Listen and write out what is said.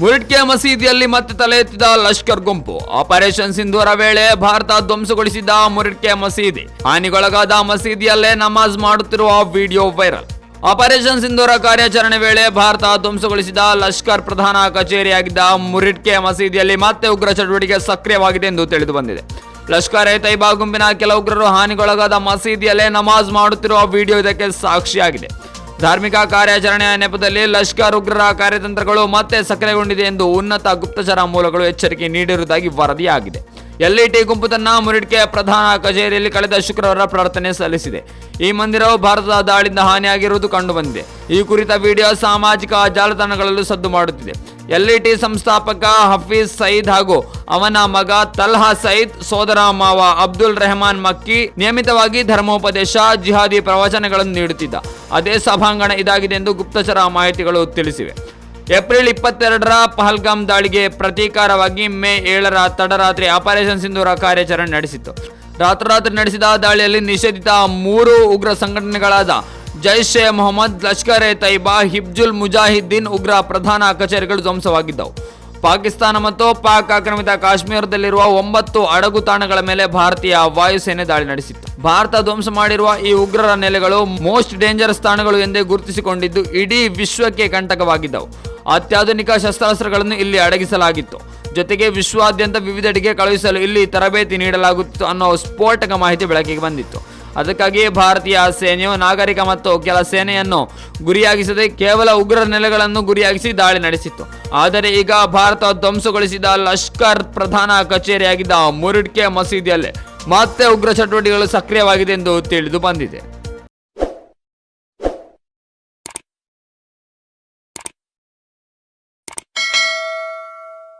ಮುರಿಟ್ಕೆ ಮಸೀದಿಯಲ್ಲಿ ಮತ್ತೆ ತಲೆ ಎತ್ತಿದ ಲಷ್ಕರ್ ಗುಂಪು ಆಪರೇಷನ್ ಸಿಂಧೂರ ವೇಳೆ ಭಾರತ ಧ್ವಂಸಗೊಳಿಸಿದ ಮುರಿಟ್ಕೆ ಮಸೀದಿ. ಹಾನಿಗೊಳಗಾದ ಮಸೀದಿಯಲ್ಲೇ ನಮಾಜ್ ಮಾಡುತ್ತಿರುವ ವಿಡಿಯೋ ವೈರಲ್. ಆಪರೇಷನ್ ಸಿಂಧೂರ ಕಾರ್ಯಾಚರಣೆ ವೇಳೆ ಭಾರತ ಧ್ವಂಸಗೊಳಿಸಿದ ಲಷ್ಕರ್ ಪ್ರಧಾನ ಕಚೇರಿಯಾಗಿದ್ದ ಮುರಿಟ್ಕೆ ಮಸೀದಿಯಲ್ಲಿ ಮತ್ತೆ ಉಗ್ರ ಚಟುವಟಿಕೆ ಸಕ್ರಿಯವಾಗಿದೆ ಎಂದು ತಿಳಿದು ಬಂದಿದೆ. ಲಷ್ಕರ್ ಎ ತೈಬಾ ಗುಂಪಿನ ಕೆಲ ಉಗ್ರರು ಹಾನಿಗೊಳಗಾದ ಮಸೀದಿಯಲ್ಲೇ ನಮಾಜ್ ಮಾಡುತ್ತಿರುವ ವಿಡಿಯೋ ಇದಕ್ಕೆ ಸಾಕ್ಷಿಯಾಗಿದೆ. ಧಾರ್ಮಿಕ ಕಾರ್ಯಾಚರಣೆಯ ನೆಪದಲ್ಲಿ ಲಷ್ಕರ್ ಉಗ್ರರ ಕಾರ್ಯತಂತ್ರಗಳು ಮತ್ತೆ ಸಕ್ರಿಯಗೊಂಡಿದೆ ಎಂದು ಉನ್ನತ ಗುಪ್ತಚರ ಮೂಲಗಳು ಎಚ್ಚರಿಕೆ ನೀಡಿರುವುದಾಗಿ ವರದಿಯಾಗಿದೆ. ಎಲ್ಇಟಿ ಗುಂಪು ತನ್ನ ಮುರಿಡ್ಕೆ ಪ್ರಧಾನ ಕಚೇರಿಯಲ್ಲಿ ಕಳೆದ ಶುಕ್ರವಾರ ಪ್ರಾರ್ಥನೆ ಸಲ್ಲಿಸಿದೆ. ಈ ಮಂದಿರವು ಭಾರತದ ದಾಳಿಯಿಂದ ಹಾನಿಯಾಗಿರುವುದು ಕಂಡುಬಂದಿದೆ. ಈ ಕುರಿತ ವಿಡಿಯೋ ಸಾಮಾಜಿಕ ಜಾಲತಾಣಗಳಲ್ಲೂ ಸದ್ದು ಮಾಡುತ್ತಿದೆ. ಎಲ್ಇಟಿ ಸಂಸ್ಥಾಪಕ ಹಫೀಜ್ ಸಯೀದ್ ಹಾಗೂ ಅವನ ಮಗ ತಲ್ಹಾ ಸಯೀದ್ ಸೋದರ ಮಾವ ಅಬ್ದುಲ್ ರೆಹಮಾನ್ ಮಕ್ಕಿ ನಿಯಮಿತವಾಗಿ ಧರ್ಮೋಪದೇಶ, ಜಿಹಾದಿ ಪ್ರವಚನಗಳನ್ನು ನೀಡುತ್ತಿದ್ದ. ಅದೇ ಸಭಾಂಗಣ ಇದಾಗಿದೆ ಎಂದು ಗುಪ್ತಚರ ಮಾಹಿತಿಗಳು ತಿಳಿಸಿವೆ. ಏಪ್ರಿಲ್ ಇಪ್ಪತ್ತೆರಡರ ಪಹಲ್ಗಾಮ್ ದಾಳಿಗೆ ಪ್ರತೀಕಾರವಾಗಿ ಮೇ ಏಳರ ತಡರಾತ್ರಿ ಆಪರೇಷನ್ ಸಿಂಧೂರ ಕಾರ್ಯಾಚರಣೆ ನಡೆಸಿತ್ತು. ರಾತ್ರೋರಾತ್ರಿ ನಡೆಸಿದ ದಾಳಿಯಲ್ಲಿ ನಿಷೇಧಿತ ಮೂರು ಉಗ್ರ ಸಂಘಟನೆಗಳಾದ ಜೈಷ್ ಎ ಮೊಹಮ್ಮದ್, ಲಷ್ಕರ್ ಎ ತೈಬಾ, ಹಿಬ್ಜುಲ್ ಮುಜಾಹಿದ್ದೀನ್ ಉಗ್ರ ಪ್ರಧಾನ ಕಚೇರಿಗಳು ಧ್ವಂಸವಾಗಿದ್ದವು. ಪಾಕಿಸ್ತಾನ ಮತ್ತು ಪಾಕ್ ಆಕ್ರಮಿತ ಕಾಶ್ಮೀರದಲ್ಲಿರುವ ಒಂಬತ್ತು ಅಡಗು ತಾಣಗಳ ಮೇಲೆ ಭಾರತೀಯ ವಾಯುಸೇನೆ ದಾಳಿ ನಡೆಸಿತ್ತು. ಭಾರತ ಧ್ವಂಸ ಮಾಡಿರುವ ಈ ಉಗ್ರರ ನೆಲೆಗಳು ಮೋಸ್ಟ್ ಡೇಂಜರಸ್ ತಾಣಗಳು ಎಂದೇ ಗುರುತಿಸಿಕೊಂಡಿದ್ದು ಇಡೀ ವಿಶ್ವಕ್ಕೆ ಕಂಟಕವಾಗಿದ್ದವು. ಅತ್ಯಾಧುನಿಕ ಶಸ್ತ್ರಾಸ್ತ್ರಗಳನ್ನು ಇಲ್ಲಿ ಅಡಗಿಸಲಾಗಿತ್ತು. ಜೊತೆಗೆ ವಿಶ್ವಾದ್ಯಂತ ವಿವಿಧೆಡೆಗೆ ಕಳುಹಿಸಲು ಇಲ್ಲಿ ತರಬೇತಿ ನೀಡಲಾಗುತ್ತಿತ್ತು ಅನ್ನೋ ಸ್ಫೋಟಕ ಮಾಹಿತಿ ಬೆಳಕಿಗೆ ಬಂದಿತ್ತು. ಅದಕ್ಕಾಗಿಯೇ ಭಾರತೀಯ ಸೇನೆಯು ನಾಗರಿಕ ಮತ್ತು ಕೆಲ ಸೇನೆಯನ್ನು ಗುರಿಯಾಗಿಸದೆ ಕೇವಲ ಉಗ್ರ ನೆಲೆಗಳನ್ನು ಗುರಿಯಾಗಿಸಿ ದಾಳಿ ನಡೆಸಿತ್ತು. ಆದರೆ ಈಗ ಭಾರತ ಧ್ವಂಸಗೊಳಿಸಿದ ಲಷ್ಕರ್ ಪ್ರಧಾನ ಕಚೇರಿಯಾಗಿದ್ದ ಮುರುಡ್ಕೆ ಮಸೀದಿಯಲ್ಲಿ ಮತ್ತೆ ಉಗ್ರ ಚಟುವಟಿಕೆಗಳು ಸಕ್ರಿಯವಾಗಿದೆ ಎಂದು ತಿಳಿದು ಬಂದಿದೆ.